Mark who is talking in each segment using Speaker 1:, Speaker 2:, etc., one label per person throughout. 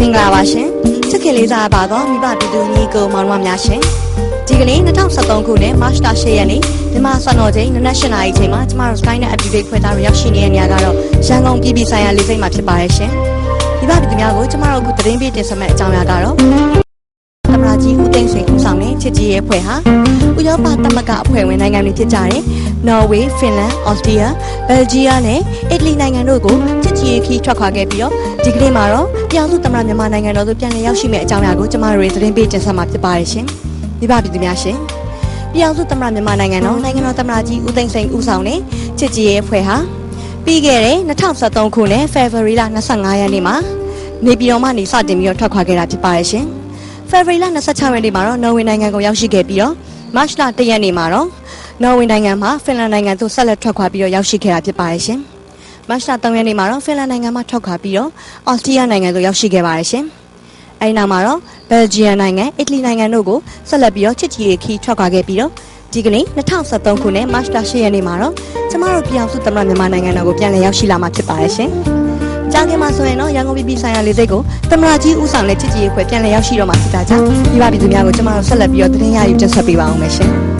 Speaker 1: မင်္ဂလာပါရှင်ချစ်ခင်လေးစားပါတော့မိဘပြည်သူညီကိုမောင်နှမများရှင်ဒီကနေ့2023ခုနှစ်မတ်လ10ရက်နေ့မြန်မာစံတော်ချိန်နနက်၈နာရီချိန်မှာကျမတို့ Sky နဲ့ Activate ခွဲသားရောက်ရှိနေတဲ့နေရာကတော့ရန်ကုန်ပြည်ပြည်ဆိုင်ရာလေးစိတ်မှာဖြစ်ပါရဲ့ရှင်မိဘပြည်သူများကိုကျမတို့အခုသတင်းပေးတင်ဆက်မယ့်အကြောင်းအရာကတော့သမရာကြီးဦးသိန်းစိန်ဦးဆောင်တဲ့ချစ်ကြီးရဲ့အဖွဲ့ဟာဥရောပသမဂ္ဂအဖွဲ့ဝင်နိုင်ငံတွေဖြစ်ကြတဲ့နော်ဝေးဖင်လန်အော်စတြီးယားဘယ်လ်ဂျီးယားနဲ့အီတလီနိုင်ငံတို့ကို ချစ်ကြီးရဲ့ခီးထွက်ခွာခဲ့ပြီးတော့ဒီကနေ့မှာတော့ပြည်အောင်စုသမ္မတမြန်မာနိုင်ငံတော်သို့ပြန်လည်ရောက်ရှိမယ့်အကြောင်းအရာကိုကျမတို့သတင်းပေးတင်ဆက်မှာဖြစ်ပါတယ်ရှင်။မိဘပြည်သူများရှင်။ပြည်အောင်စုသမ္မတမြန်မာနိုင်ငံတော်နိုင်ငံတော်သမ္မတကြီးဦးသိန်းစိန်ဦးဆောင်တဲ့ချစ်ကြီးရဲ့အဖွဲ့ဟာပြီးခဲ့တဲ့2023ခုနှစ် February လ25ရက်နေ့မှာနေပြည်တော်မှနေစတင်ပြီးတော့ထွက်ခွာခဲ့တာဖြစ်ပါတယ်ရှင်။ February လ26ရက်နေ့မှာတော့နော်ဝေနိုင်ငံကိုရောက်ရှိခဲ့ပြီးတော့ March လ1ရက်နေ့မှာတော့နော်ဝေနိုင်ငံမှာဖင်လန်နိုင်ငံသို့ဆက်လက်ထွက်ခွာပြီးတော့ရောက်ရှိခဲ့တာဖြစ်ပါတယ်ရှင်။ မတ်လ3ရက်နေ့မှာတော့ဖင်လန်နိုင်ငံမှထွက်ခွာပြီးတော့အော်စတြီးယားနိုင်ငံသို့ရောက်ရှိခဲ့ပါတယ်ရှင်။အဲဒီနောက်မှာတော့ဘယ်လ်ဂျီယံနိုင်ငံအီတလီနိုင်ငံတို့ကိုဆက်လက်ပြီးတော့ချစ်ကြည်ရေးခီးထွက်ခွာခဲ့ပြီးတော့ဒီကနေ့2023ခုနှစ်မတ်လ10ရက်နေ့မှာတော့ကျမတို့ပြည်အောင်စုသမ္မတမြန်မာနိုင်ငံတော်ကိုပြန်လည်ရောက်ရှိလာမှာဖြစ်ပါတယ်ရှင်။ကြားခင်မှာဆိုရင်တော့ရန်ကုန်ပြည်ပြည်ဆိုင်ရာလေဆိပ်ကိုသမ္မတကြီးဦးဆောင်တဲ့ချစ်ကြည်ရေးဖွဲ့ပြန်လည်ရောက်ရှိတော့မှာဖြစ်တာကြောင့်ဒီပါပြည်သူများကိုကျမတို့ဆက်လက်ပြီးတော့တင်ပြရယူတင်ဆက်ပေးပါအောင်မယ်ရှင်။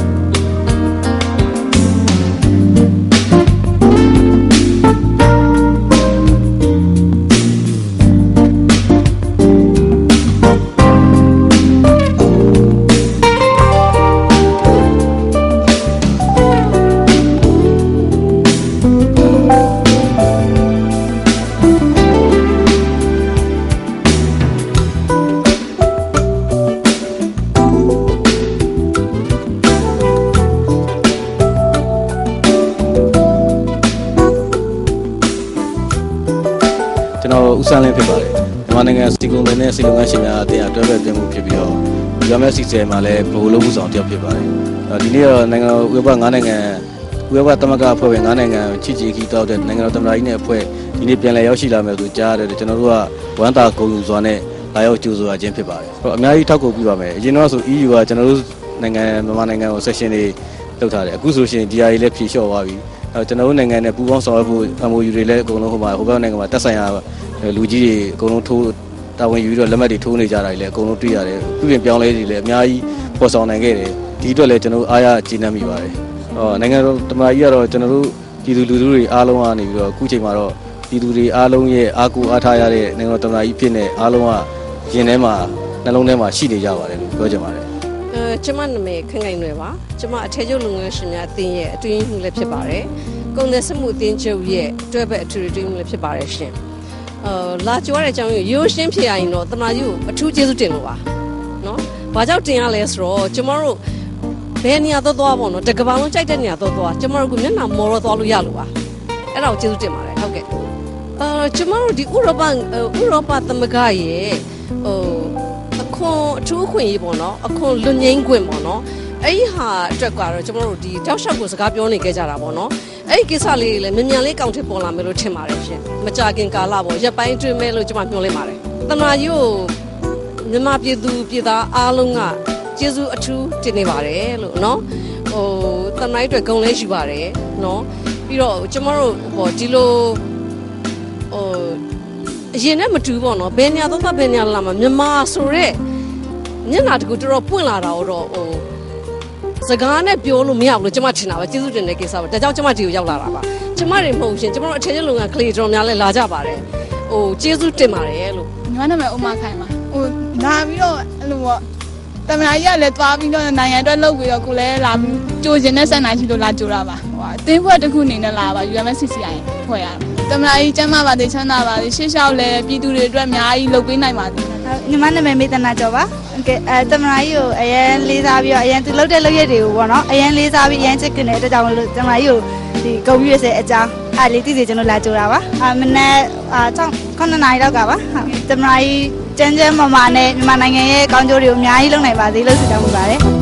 Speaker 2: ကျွန်တော်ဦးစန်းလင်းဖြစ်ပါတယ်မြန်မာနိုင်ငံစီကုံတွေနဲ့စီလုံငန်းရှင်များအသင်းအတွဲဘက်တင်မှုဖြစ်ပြီးတော့ဒီမက်စီဆယ်မှာလည်းဗဟိုလုပ်မှုဆောင်တယောက်ဖြစ်ပါတယ်အဲဒီနေ့တော့နိုင်ငံတော်ဥပဒေ9နိုင်ငံဥပဒေသမဂ္ဂအဖွဲ့ဝင်9နိုင်ငံချစ်ကြည်ခီတောက်တဲ့နိုင်ငံတော်သမ္မတကြီးနဲ့အဖွဲ့ဒီနေ့ပြန်လည်ရောက်ရှိလာမယ်ဆိုကြားရတယ်ကျွန်တော်တို့ကဝမ်းသာဂုဏ်ယူစွာနဲ့လာရောက်ကြိုဆိုရခြင်းဖြစ်ပါတယ်ဟိုအများကြီးထောက်ကူပြပါမယ်အရင်တော့ဆို EU ကကျွန်တော်တို့နိုင်ငံမြန်မာနိုင်ငံကို section တွေလုပ်ထားတယ်အခုဆိုရှင် DRI လည်းဖြေလျှော့သွားပြီအဲ ကျွန်တော်တို့နိုင်ငံနဲ့ပူးပေါင်းဆောင်ရွက်ဖို့ MOU တွေလည်းအကုန်လုံးဟိုမှာဟိုဘက်နိုင်ငံမှာတက်ဆိုင်ရာလူကြီးတွေအကုန်လုံးထိုးတာဝန်ယူပြီးတော့လက်မှတ်တွေထိုးနေကြတာတွေလည်းအကုန်လုံးတွေ့ရတယ်ပြုပြင်ပြောင်းလဲတွေလည်းအများကြီးပေါ်ဆောင်နိုင်ခဲ့တယ်ဒီအတွက်လည်းကျွန်တော်တို့အားရကျေနပ်မိပါတယ်ဟောနိုင်ငံတော်တမန်ကြီးကတော့ကျွန်တော်တို့ပြည်သူလူထုတွေအားလုံးကနေပြီးတော့အခုချိန်မှာတော့ပြည်သူတွေအားလုံးရဲ့အားကိုးအားထားရတဲ့နိုင်ငံတော်တမန်ကြီးဖြစ်နေအားလုံးကရင်ထဲမှာနှလုံးထဲမှာရှိနေကြပါတယ်လို့ပြောချင်ပါတယ်
Speaker 3: အဲ ကျမနာမည်ခန့်ခိုင်ရွယ်ပါကျမအထည်ချုပ်လုပ်ငန်းရှင်များအသင်းရဲ့အတွင်းရေးမှူးလည်းဖြစ်ပါတယ်ကုန်သည်စမှုအသင်းချုပ်ရဲ့တွဲဘက်အထူးအတွင်းရေးမှူးလည်းဖြစ်ပါတယ်ရှင်အဲလာကြွားတဲ့အကြောင်းကိုရိုးရှင်းဖြစ်ရရင်တော့တမန်ကြီးကိုအထူးကျေးဇူးတင်လို့ပါနော်ဘာကြောင့်တင်ရလဲဆိုတော့ကျမတို့ဘယ်နေရာသွားသွားပေါ့နော်တကဘာလုံးကြိုက်တဲ့နေရာသွားသွားကျမတို့ကမျက်နှာမော်တော့သွားလို့ရလို့ပါအဲ့ဒါကိုကျေးဇူးတင်ပါတယ်ဟုတ်ကဲ့အဲကျမတို့ဒီဥရောပဥရောပသမဂ္ဂရဲ့ဟိုအ ခွန်အထူးအခွင့်အရေးပေါ့နော်အခွန်လွတ်ငင်းခွင့်ပေါ့နော်အဲ့ဒီဟာအတွက်ကတော့ကျွန်တော်တို့ဒီတောက်လျှောက်ကိုစကားပြောနေကြကြတာပေါ့နော်အဲ့ဒီကိစ္စလေးတွေလည်းမြန်မြန်လေးကောင်းထစ်ပေါ်လာမယ်လို့ထင်ပါတယ်ရှင်မကြခင်ကာလပေါ့ရက်ပိုင်းအတွင်းမဲ့လို့ကျွန်မမျှော်လင့်ပါတယ်တနာကြီးကိုမြန်မာပြည်သူပြည်သားအားလုံးကကျေးဇူးအထူးတင်နေပါတယ်လို့နော်ဟိုတနာကြီးအတွက်ဂုဏ်လဲယူပါတယ်နော်ပြီးတော့ကျွန်တော်တို့ဟိုဒီလိုဟိုအရင်နဲ့မတူဘူးပေါ့နော်ဘယ်ညာတော့ဘယ်ညာလာမှာမြန်မာဆိုတော့ မျက်နှာတကူတော်တော်ပွင့်လာတာတော့ဟိုစကားနဲ့ပြောလို့မရဘူးလို့ကျွန်မထင်တာပဲကျေးဇူးတင်တဲ့ကိစ္စပါဒါကြောင့်ကျွန်မဒီကိုရောက်လာတာပါကျွန်မတွေမဟုတ်ရှင်ကျွန်တော်တို့အထည်ချုပ်လုပ်ငန်းကလေးတော်များလဲလာကြပါတယ်ဟိုကျေးဇူးတင်ပါတယ်လို့
Speaker 4: ညီမနာမည်ဥမာခိုင်ပါဟိုလာပြီးတော့အဲ့လိုပေါ့တမန်ကြီးကလည်းသွားပြီးတော့နိုင်ငံအတွက်လုပ်ပြီးတော့ကိုလည်းလာပြီးကြိုကျင်တဲ့ဆန္ဒရှိလို့လာကြိုတာပါဟိုအတင်းဖွဲ့တစ်ခုအနေနဲ့လာပါ UMCCI ဖွဲ့ရတယ် တမန်ကြီးကျမ်းမာပါသေးချမ်းသာပါသေးရှေ့လျှောက်လဲပြည်သူတွေအတွက်အများကြီးလုပ်ပေးနိုင်ပါသေးတယ်
Speaker 5: ညီမနာမည်မေတ္တနာကျော်ပါโอเคအဲတမနာကြီးကိုအရင်လေးစားပြီးတော့အရင်သူလုပ်တဲ့လုပ်ရက်တွေကိုပေါ့နော်အရင်လေးစားပြီးအရင်ချစ်ခင်တဲ့အတွက်ကြောင့်မလို့တမနာကြီးကိုဒီဂုံပြည့်စေအကြောင်းအားလေးသိစေကျွန်တော်လာကြိုတာပါအမနေ့အာ6 9နာရီလောက်ကပါဟုတ်တမနာကြီးကျန်းကျန်းမာမာနဲ့မြန်မာနိုင်ငံရဲ့ကောင်းကျိုးတွေကိုအများကြီးလုပ်နိုင်ပါစေလို့ဆုတောင်းမှုပါတယ်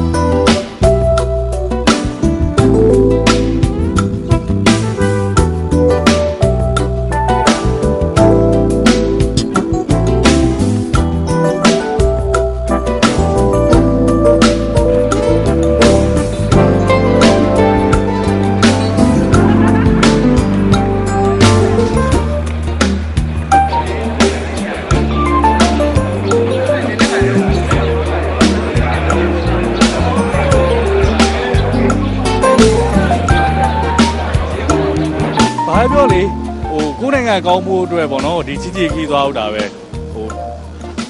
Speaker 6: ကောင်းဖို့အတွက်ပေါ့နော်ဒီကြီးကြီးခီးသွားဟုတ်တာပဲဟို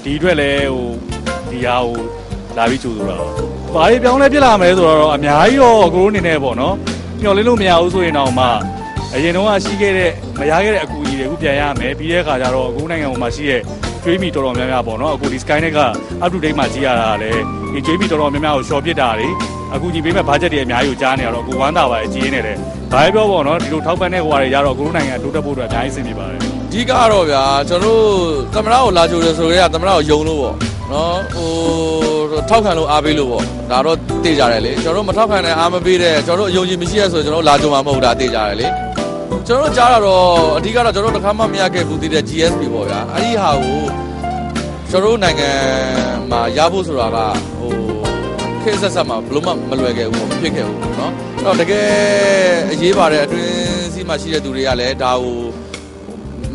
Speaker 6: ဒီအတွက်လည်းဟိုဒီဟာဟိုလာပြီးကြိုးဆိုတာတော့ဘာတွေပြောင်းလဲပြစ်လာမယ်ဆိုတော့အများကြီးတော့ကိုရိုးအနေနဲ့ပေါ့နော်မျှော်လင့်လို့မရဘူးဆိုရင်တော့မှအရင်တော့ရှိခဲ့တဲ့မရခဲ့တဲ့အကူအညီတွေအခုပြန်ရမယ်ပြီးတဲ့အခါကျတော့အခုနိုင်ငံပေါ်မှာရှိတဲ့ ကျွေးမီတော်တော်များများပေါ့နော်အခုဒီ Skynet က up to date မှာကြီးရတာကလည်းဒီကျွေးမီတော်တော်များများကို short ပစ်တာတွေအခုညီပေးမဲ့ budget တွေအများကြီးကိုကြားနေရတော့ကိုဝမ်းသာပါရဲ့ကြီးနေတယ်ဘာပဲပြောပေါ့နော်ဒီလိုထောက်ပံ့တဲ့ဟိုဟာတွေရတော့ကိုရိုးနိုင်ငံတိုးတက်ဖို့အတွက်အများကြီးအဆင်ပြေပါတယ်
Speaker 7: အဓိကတော့ဗျာကျွန်တော်တို့သမရကိုလာကြိုတယ်ဆိုတော့သမရကိုယုံလို့ပေါ့နော်ဟိုထောက်ခံလို့အားပေးလို့ပေါ့ဒါတော့သိကြတယ်လေကျွန်တော်တို့မထောက်ခံတဲ့အားမပေးတဲ့ကျွန်တော်တို့အယုံကြည်မရှိရဆိုကျွန်တော်တို့လာကြိုမှာမဟုတ်တာသိကြတယ်လေ ကျွန်တော်တို့ကြားတာတော့အဓိကတော့ကျွန်တော်တို့တစ်ခါမှမရခဲ့ဘူးသိတဲ့ GSP ပေါ့ဗျာအဲ့ဒီဟာကိုကျွန်တော်တို့နိုင်ငံမှာရဖို့ဆိုတာကဟိုခေတ်ဆက်ဆက်မှာဘလို့မှမလွယ်ခဲ့ဘူးပေါ့မဖြစ်ခဲ့ဘူးเนาะအဲ့တော့တကယ်အရေးပါတဲ့အတွင်းစီးမှာရှိတဲ့သူတွေကလည်းဒါကို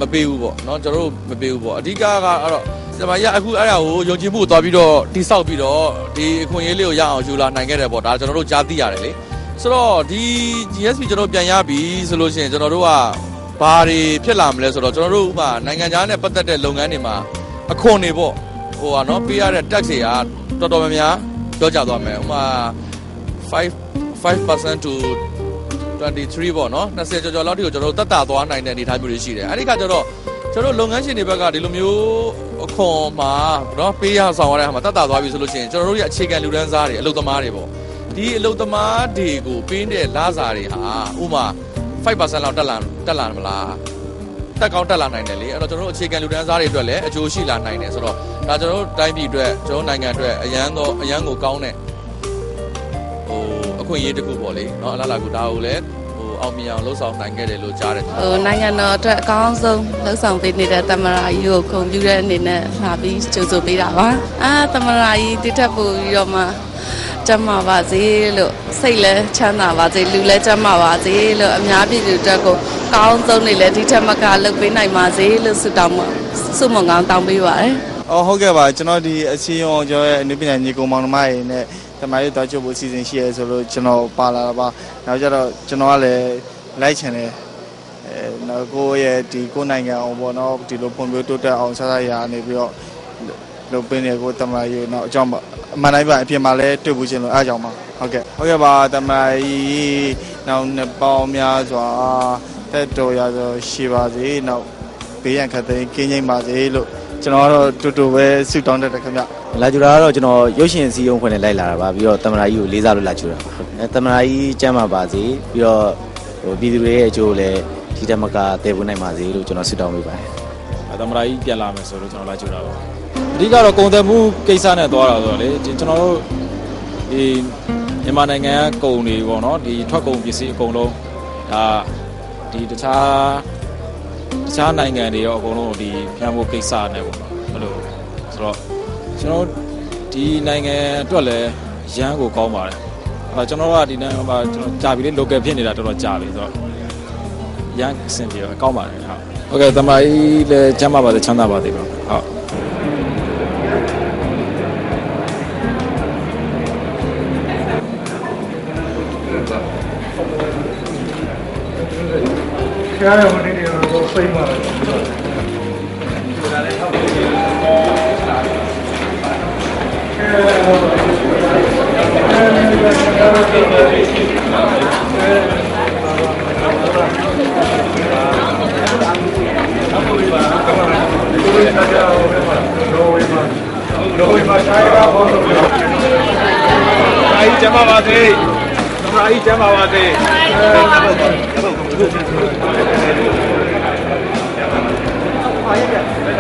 Speaker 7: မပေးဘူးပေါ့เนาะကျွန်တော်တို့မပေးဘူးပေါ့အဓိကကအဲ့တော့စမရအခုအဲ့ဒါကိုယုံကြည်မှုကိုသွားပြီးတော့တိဆောက်ပြီးတော့ဒီအခွင့်အရေးလေးကိုရအောင်ယူလာနိုင်ခဲ့တယ်ပေါ့ဒါကျွန်တော်တို့ကြားသိရတယ်လေ ဆိုတော့ဒီ GSP ကျွန်တော်ပြန်ရပြီဆိုလို့ရှိရင်ကျွန်တော်တို့ကဘာတွေဖြစ်လာမလဲဆိုတော့ကျွန်တော်တို့ဥပမာနိုင်ငံခြားနဲ့ပတ်သက်တဲ့လုပ်ငန်းတွေမှာအခွန်တွေပေါ့ဟိုဟာเนาะပေးရတဲ့ tax တွေကတော်တော်များများပြောကြသွားမယ်ဥပမာ5 5% to 23ပေါ့နော်20ကျော်ကျော်လောက်ထိကိုကျွန်တော်တို့တက်တာသွားနိုင်တဲ့အနေအထားမျိုးတွေရှိတယ်အဲ့ဒီခါကျတော့ကျွန်တော်တို့လုပ်ငန်းရှင်တွေဘက်ကဒီလိုမျိုးအခွန်မှာနော်ပေးရဆောင်ရတဲ့ဟာမှာတက်တာသွားပြီဆိုလို့ရှိရင်ကျွန်တော်တို့ရဲ့အခြေခံလူတန်းစားတွေအလုပ်သမားတွေပေါ့ ဒီအလုပ်သမားတွေကိုပေးတဲ့လစာတွေဟာဥမာ5%လောက်တက်လာတက်လာမလားတက်ကောင်းတက်လာနိုင်တယ်လေအဲ့တော့ကျွန်တော်တို့အခြေခံလူတန်းစားတွေအတွက်လည်းအကျိုးရှိလာနိုင်တယ်ဆိုတော့ဒါကျွန်တော်တို့တိုင်းပြည်အတွက်ကျွန်တော်နိုင်ငံအတွက်အရန်တော့အရန်ကိုကောင်းတဲ့ ဟိုအခွင့်အရေးတစ်ခုပေါ့လေเนาะအလားလာကူဒါကိုလည်းဟို အောင်မြင်အောင်လှုပ်ဆောင်နိုင်ခဲ့တယ်လို့ကြားတယ်
Speaker 8: ဟိုနိုင်ငံတော်အတွက်အကောင်းဆုံးလှုပ်ဆောင်ပေးနေတဲ့တမရာကြီးကိုဂုဏ်ပြုတဲ့အနေနဲ့လာပြီးကြိုဆိုပေးတာပါအာတမရာကြီးတိထက်ပို့ပြီးတော့မှကျမ်းမာပါစေလို့စိတ်လည်းချမ်းသာပါစေလူလည်းကျမ်းမာပါစေလို့အများပြည်သူအတွက်ကိုကောင်းဆုံးနေလည်းဒီထက်မကလုပ်ပေးနိုင်ပါစေလို့ဆုတောင်းပါဆုမွန်ကောင်းတောင်းပေးပါတယ်
Speaker 9: အော်ဟုတ်ကဲ့ပါကျွန်တော်ဒီအစီအရုံကျွန်တော်ရဲ့အနုပညာညီကောင်မောင်နှမတွေနဲ့ တမန်ရေးတောက်ချုပ်ဖို့အစီအစဉ်ရှိရဲဆိုလို့ကျွန်တော်ပါလာတာပါနောက်ကြတော့ကျွန်တော်ကလည်းလိုက်ချင်တယ်အဲနောက်ကိုယ့်ရဲ့ဒီကိုယ်နိုင်ငံအောင်ပေါ့နော်ဒီလိုဖွံ့ဖြိုးတိုးတက်အောင်ဆက်ဆက်ရာနေပြီးတော့လုပ်ပင်းနေကိုတမန်ရေးနောက်အကြောင်းပါအမှန်တိုင်းပါအပြင်မှာလည်းတွေ့ဖို့ချင်းလို့အားကြောင့်ပါဟုတ်ကဲ့ဟုတ်ကဲ့ပါတမန်ရေးနောက်နှစ်ပေါင်းများစွာတက်တော်ရဆိုရှိပါစေနောက်ဘေးရန်ခတ်သိမ်းကင်းငြိမ်းပါစေလို့ ကျွန်တော်ကတော့တူတူပဲဆုတောင်းတတ်တယ်ခင်ဗျ
Speaker 2: လာကြတာကတော့ကျွန်တော်ရုပ်ရှင်စီယုံခွင့်နဲ့လိုက်လာတာပါပြီးတော့တမရာကြီးကိုလေးစားလို့လာကြတာပါအဲတမရာကြီးကျမ်းပါပါစေပြီးတော့ဟိုပြည်သူတွေရဲ့အကျိုးလည်းဒီတမကတည်ဖို့နိုင်ပါစေလို့ကျွန်တော်ဆုတောင်းပေးပါတယ်
Speaker 6: အသမရာကြီးပြန်လာမယ်ဆိုတော့ကျွန်တော်လာကြိုတာပါအဓိကတော့ကုန်တယ်မှုကိစ္စနဲ့သွားတာဆိုတော့လေဒီကျွန်တော်တို့ဒီမြန်မာနိုင်ငံကကုန်တွေပေါ့နော်ဒီထွက်ကုန်ပစ္စည်းအကုန်လုံးဒါဒီတခြား တခြားနိုင်ငံတွေရောအကုန်လုံးဒီဖြန့်ဖို့ကိစ္စနဲ့ပေါ့နော်အဲ့လိုဆိုတော့ကျွန်တော်ဒီနိုင်ငံအတွက်လည်းရန်ကိုကောင်းပါတယ်အဲ့တော့ကျွန်တော်တို့ကဒီနိုင်ငံမှာကျွန်တော်ကြာပြီလေ local ဖြစ်နေတာတော်တော်ကြာပြီဆိုတော့ရန်စင်ပြေကောင်းပါတယ်ဟုတ်ဟုတ်ကဲ့တမကြီးလည်းချမ်းသာပါစေချမ်းသာပါစေပါဟုတ်
Speaker 10: အားကြီးကျမ်းပါပါစေ။အားကြီးကျမ်းပါပါစေ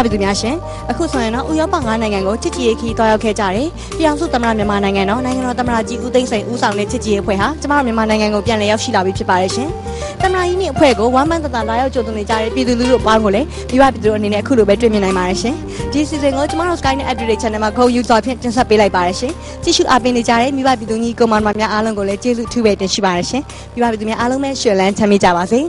Speaker 1: ဘပြည်သူများရှင်အခုဆိုရင်တော့ဥရောပ9နိုင်ငံကိုချစ်ကြည်ရေးခီးတွားရောက်ခဲ့ကြတယ်ပြည်အောင်စုသမ္မတမြန်မာနိုင်ငံတော်နိုင်ငံတော်သမ္မတကြီးဦးသိန်းစိန်ဦးဆောင်တဲ့ချစ်ကြည်ရေးအဖွဲ့ဟာကျမတို့မြန်မာနိုင်ငံကိုပြန်လည်ရောက်ရှိလာပြီဖြစ်ပါတယ်ရှင်သမ္မတကြီးနှင့်အဖွဲ့ကိုဝမ်းမန်းတတလာရောက်ကြိုသွင်းနေကြတဲ့ပြည်သူလူထုအပေါင်းကိုလည်းမိဘပြည်သူတို့အနေနဲ့အခုလိုပဲတွေ့မြင်နိုင်ပါတယ်ရှင်ဒီစီစဉ်ကိုကျမတို့ Sky Net Update Channel မှာခုံယူစွာဖြင့်တင်ဆက်ပေးလိုက်ပါတယ်ရှင်ကြည့်ရှုအားပေးနေကြတဲ့မိဘပြည်သူညီကောင်မများအားလုံးကိုလည်းကျေးဇူးထူးပဲတင်ရှိပါတယ်ရှင်မိဘပြည်သူများအားလုံးပဲရှယ်လန်းချမ်းမြေ့ကြပါစေ